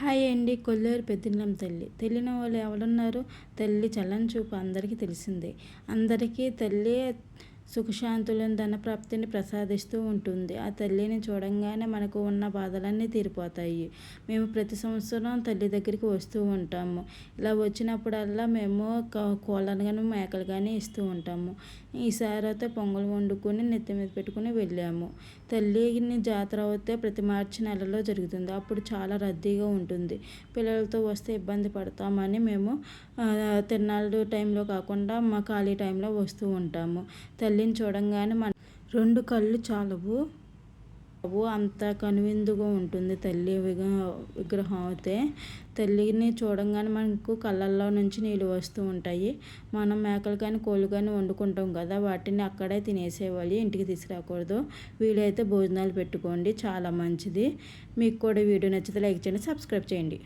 Hi అండి కొల్లేరు పెద్దిల్లం తల్లి. తెలియని వాళ్ళు ఎవరున్నారు? తల్లి చల్లని చూపు అందరికీ తెలిసిందే. అందరికీ తల్లి సుఖశాంతులను ధనప్రాప్తిని ప్రసాదిస్తూ ఉంటుంది. ఆ తల్లిని చూడంగానే మనకు ఉన్న బాధలన్నీ తీరిపోతాయి. మేము ప్రతి సంవత్సరం తల్లి దగ్గరికి వస్తూ ఉంటాము. ఇలా వచ్చినప్పుడల్లా మేము కోళ్ళను కానీ మేకలు కానీ ఇస్తూ ఉంటాము. ఈసారి అయితే పొంగల్ వండుకొని నెత్తి మీద పెట్టుకుని వెళ్ళాము. తల్లిని జాతర అయితే ప్రతి మార్చి నెలలో జరుగుతుంది. అప్పుడు చాలా రద్దీగా ఉంటుంది. పిల్లలతో వస్తే ఇబ్బంది పడతామని మేము తిన్నాళ్ళు టైంలో కాకుండా మా ఖాళీ టైంలో వస్తూ ఉంటాము. తల్లి తల్లిని చూడంగానే మన రెండు కళ్ళు చాలవు. అవు అంత కనువిందుగా ఉంటుంది తల్లి విగ్రహం అయితే. తల్లిని చూడంగానే మనకు కళ్ళల్లో నుంచి నీళ్ళు వస్తూ ఉంటాయి. మనం మేకలు కానీ కోళ్ళు కానీ వండుకుంటాం కదా వాటిని అక్కడే తినేసేవాలి ఇంటికి తీసుకురాకూడదు. వీలైతే భోజనాలు పెట్టుకోండి చాలా మంచిది. మీకు కూడా వీడియో నచ్చితే లైక్ చేయండి సబ్స్క్రైబ్ చేయండి.